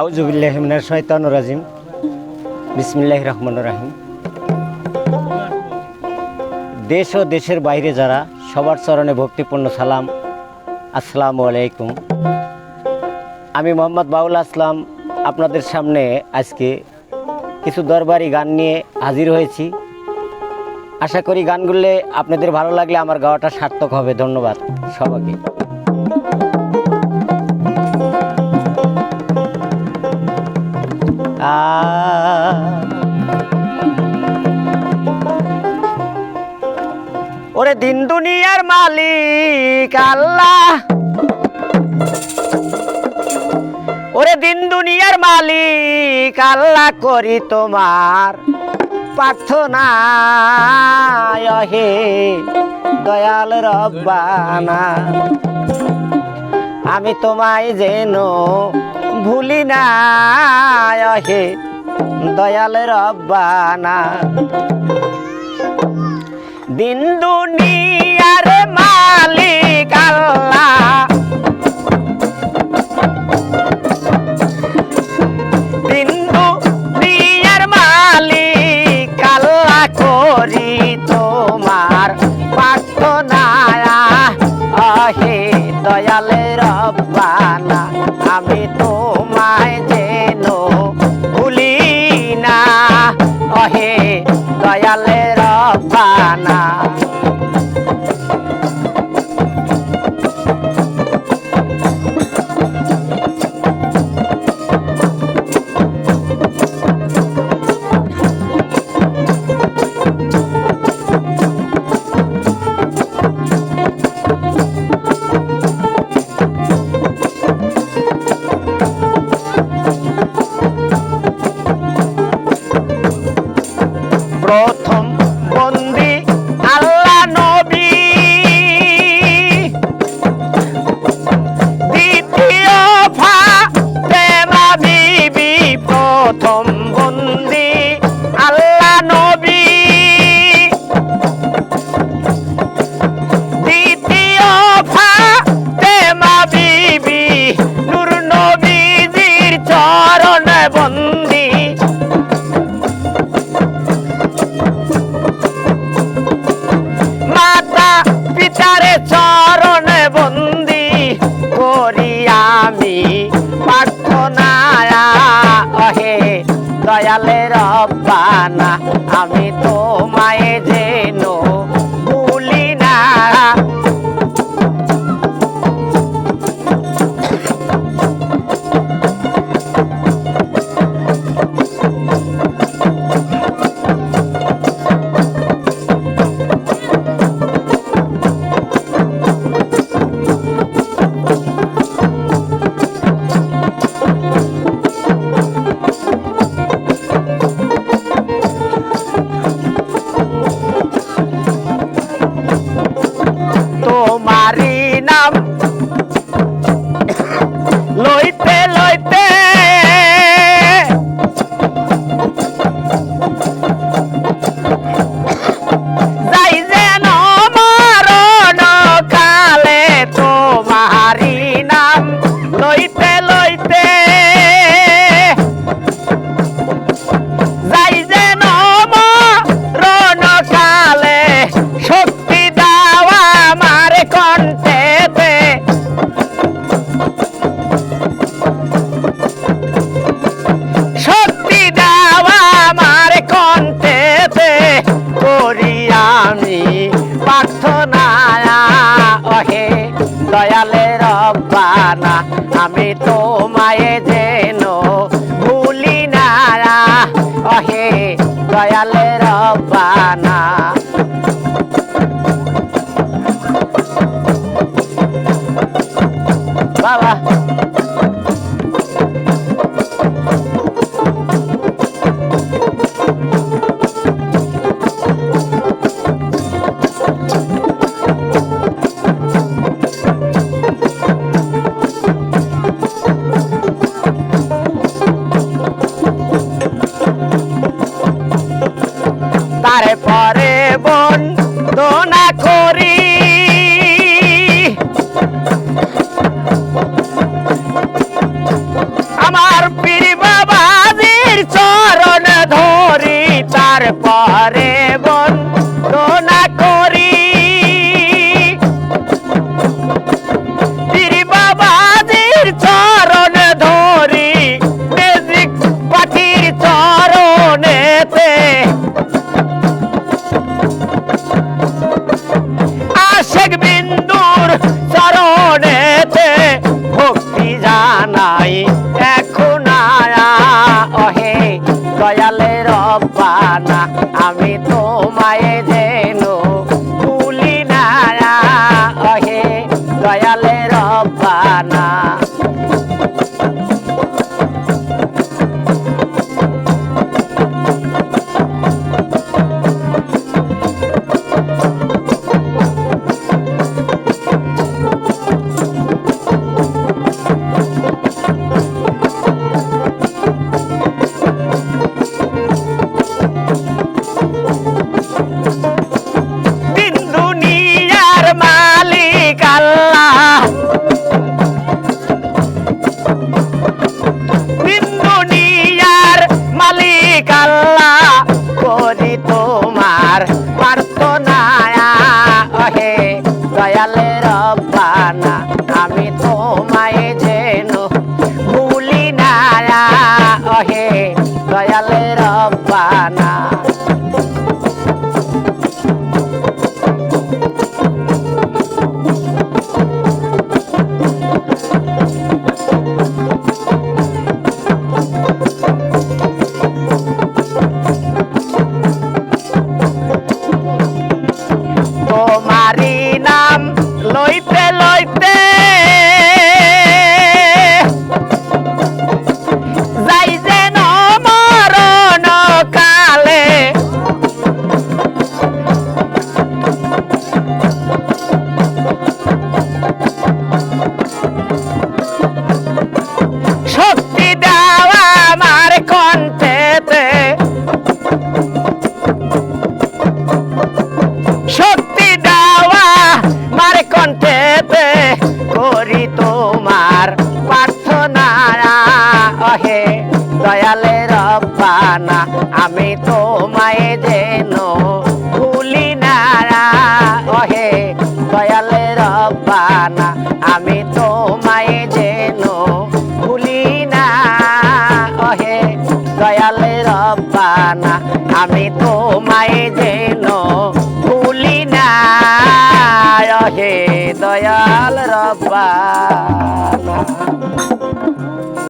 আউজুবিল্লাহিমিনার শয়তান রাজিম। বিসমিল্লাহ রহমান রাহিম। দেশ ও দেশের বাইরে যারা সবার চরণে ভক্তিপূর্ণ সালাম, আসসালামু আলাইকুম। আমি মোহাম্মদ বাউল আসলাম আপনাদের সামনে আজকে কিছু দরবারি গান নিয়ে হাজির হয়েছি। আশা করি গানগুলো আপনাদের ভালো লাগলে আমার গাওয়াটা সার্থক হবে। ধন্যবাদ সবাইকে। আল্লাহ। ওরে দিন দুনিয়ার মালিক, আল্লাহ করি তোমার প্রার্থনা হে দয়াল রব্বানা আমি তোমায় যেন ভুলি না হে দয়াল রব্বানা দিন দুনিয়ার মালিক আল্লাহ দিন দুনিয়ার মালিক আল্লাহ করি তোমার প্রার্থনা আহে দয়ালে রব্বানা আমি তোমায় যেন ভুলি না। অহে দয়ালে রব্বানা বন্দী। মাতা পিতারে চরণে বন্দি করি আমি প্রার্থনায়। অহে দয়ালে রব্বানা, আমি তোমায় যেন ভুলি না। তোমায় যেন ভুলি নারা অহে দয়ালে রব্বানা। বাবা। দয়ালে রব্বানা। অহে দয়ালে রব্বানা, আমি তোমায় যেন ভুলি না অহে দয়ালে রব্বানা, আমি তোমায় যেন ভুলি না অহে দয়ালে রব্বানা, আমি তোমায় যেন ভুলি না হে দয়াল রব্বা